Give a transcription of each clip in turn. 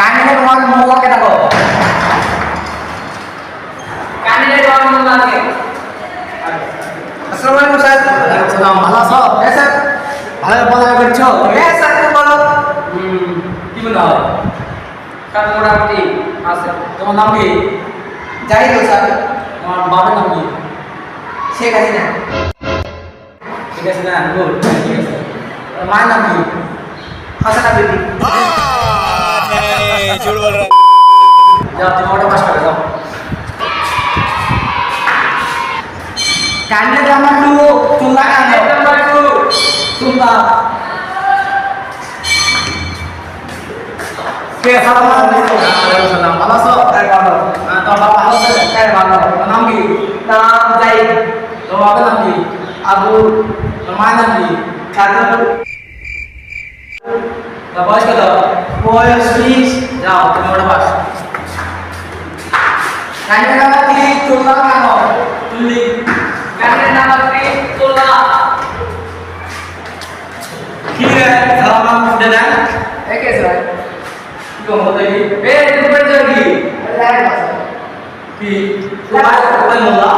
কাহিনী তোমার মোল্লাকে দেখো। কাহিনী তোমার মোল্লাকে আসসালামু আলাইকুম স্যার। সালাম। ভালো আছো? হ্যাঁ স্যার ভালো পড়াশোনা করছ? হ্যাঁ স্যার বলো। হুম কি বলা কার মোটামুটি আছে তোমার নাম কি? যাই তো স্যার। তোমার বাবার নাম কি? শেখ হাসিনা। ঠিক আছে না গুড। ঠিক আছে মায়ের নাম কি? হাসানা বিবি। ওটা পাস করে যাও কাহিনী তো আমার একটু তুলনা কাহিনী নাম্বার টু কে? সালাম আবু, তোমার নাম কি? তোমার বয়স কত বয়স বিশ যাও তুমি ওটা পাস কাহিনী নাম কি তুলনা কেন তুললি কাহিনী নাম্বার থ্রি তোলা কি রে সালাম নাম ফুটে না একে স্যার কি কথা দেখি এ দুপুরের জন্য কি লাইন আছে কি তোমার তোমার মোল্লা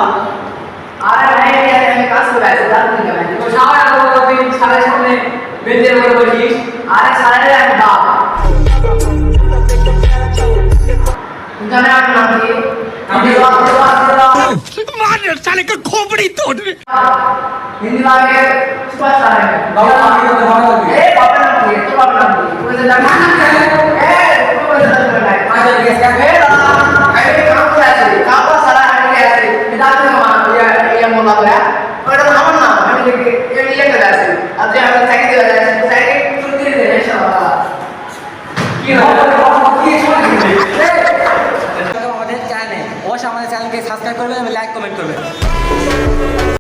আরে নাই আমি কাজ করে আছি তার দিকে নাই তো সারা রাত তুই সারের সামনে বেঞ্চের উপরে आरक्षण अनुभाग उनका मैं आपको नाम दिए मार साले का खोपड़ी तोड़ हिंदी भाग के सुपरस्टार है बाबा नाम के बाबा नाम के ए बाबा नाम के तो बाबा नाम के कोई जगह नाम के ए कोई जगह नाम के आज ये क्या है ना अरे काम कर रहा है काम पर सारा है क्या है इधर से हमारा ये ये मोला है আমাদের চ্যানেলকে সাবস্ক্রাইব করবেন এবং লাইক কমেন্ট করবেন।